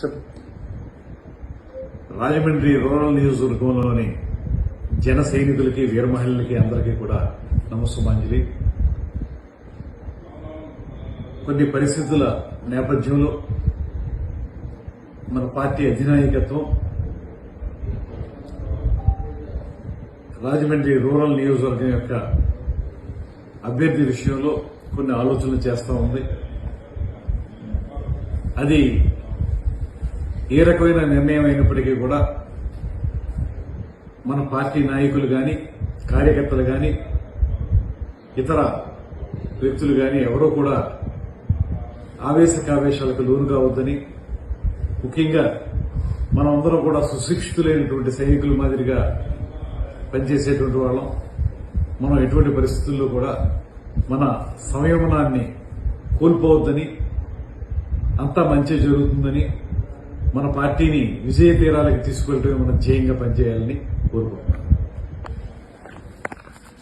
చెప్పు. రాజమండ్రి రూరల్ నియోజకవర్గంలోని జన సైనికులకి వీరమహిళలకి అందరికీ కూడా నమస్సుమాంజలి. కొన్ని పరిస్థితుల నేపథ్యంలో మన పార్టీ అధినాయకత్వం రాజమండ్రి రూరల్ నియోజకవర్గం యొక్క అభ్యర్థి విషయంలో కొన్ని ఆలోచనలు చేస్తూ ఉంది. అది ఏ రకమైన నిర్ణయం అయినప్పటికీ కూడా మన పార్టీ నాయకులు కానీ కార్యకర్తలు కానీ ఇతర వ్యక్తులు కానీ ఎవరూ కూడా ఆవేశకావేశాలకు లోను కావద్దని ముఖ్యంగా మనమందరం కూడా సుశిక్షితులైనటువంటి సైనికుల మాదిరిగా పనిచేసేటువంటి వాళ్ళం. మనం ఎటువంటి పరిస్థితుల్లో కూడా మన సంయమనాన్ని కోల్పోవద్దని అంతా మంచి జరుగుతుందని మన పార్టీని విజయ తీరాలకు తీసుకెళ్ళటమే మనం జయంగా పనిచేయాలని కోరుకుంటున్నాం.